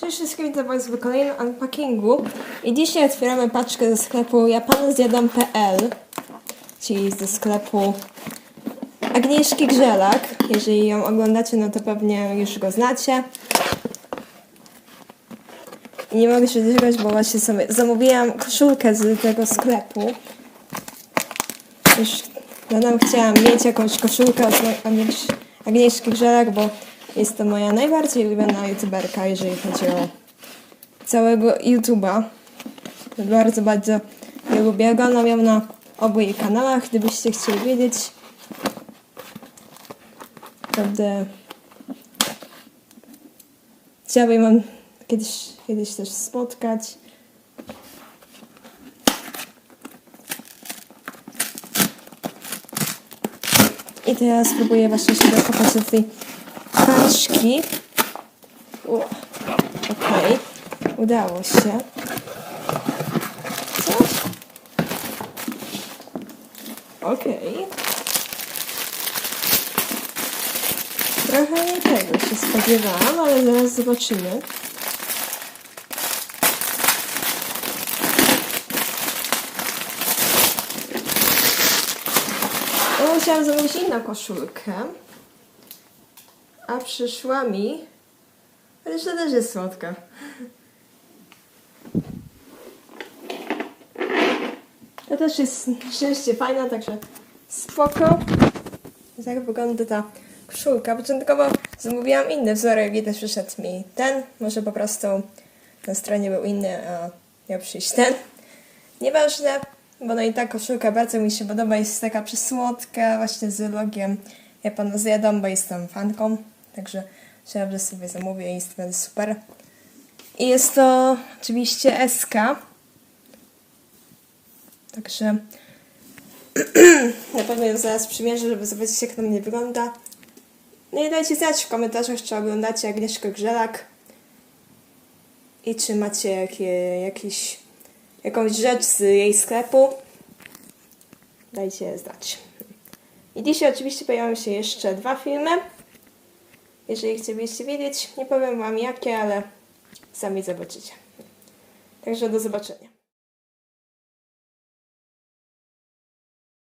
Cześć wszystkim, witam Państwa w kolejnym unpackingu i dzisiaj otwieramy paczkę ze sklepu japanozjadam.pl czyli ze sklepu Agnieszki Grzelak. Jeżeli ją oglądacie, no to pewnie już go znacie. I nie mogę się doczekać, bo właśnie sobie zamówiłam koszulkę z tego sklepu. Już dawno chciałam mieć jakąś koszulkę od Agniesz- Agnieszki Grzelak, bo jest to moja najbardziej ulubiona youtuberka, jeżeli chodzi o całego YouTube'a. Bardzo, bardzo je lubię. Oglądam ją na obu jej kanałach, gdybyście chcieli wiedzieć. Naprawdę chciałabym ją kiedyś, kiedyś też spotkać. I teraz spróbuję właśnie się dokopać do tej paczki. Okej, udało się. Coś? Okej. Trochę nie tego się spodziewałam, ale zaraz zobaczymy. Musiałam zamówić inną koszulkę. A przyszła mi. To też jest słodka. To też jest szczęście fajna, także spoko. Tak wygląda ta koszulka. Początkowo zamówiłam inny wzorek i też przyszedł mi ten. Może po prostu na stronie był inny, a miał przyjść ten. Nieważne, bo no i ta koszulka bardzo mi się podoba. Jest taka przysłodka, właśnie z logiem ja pana zjadam, bo jestem fanką. Także że sobie zamówię i jest to super. I jest to oczywiście SK. Także na pewno ją zaraz przymierzę, żeby zobaczyć jak na mnie wygląda. No i dajcie znać w komentarzach, czy oglądacie Agnieszkę Grzelak i czy macie jakie, jakiś, jakąś rzecz z jej sklepu. Dajcie znać. I dzisiaj oczywiście pojawią się jeszcze dwa filmy. Jeżeli chcielibyście wiedzieć, nie powiem wam jakie, ale sami zobaczycie. Także do zobaczenia.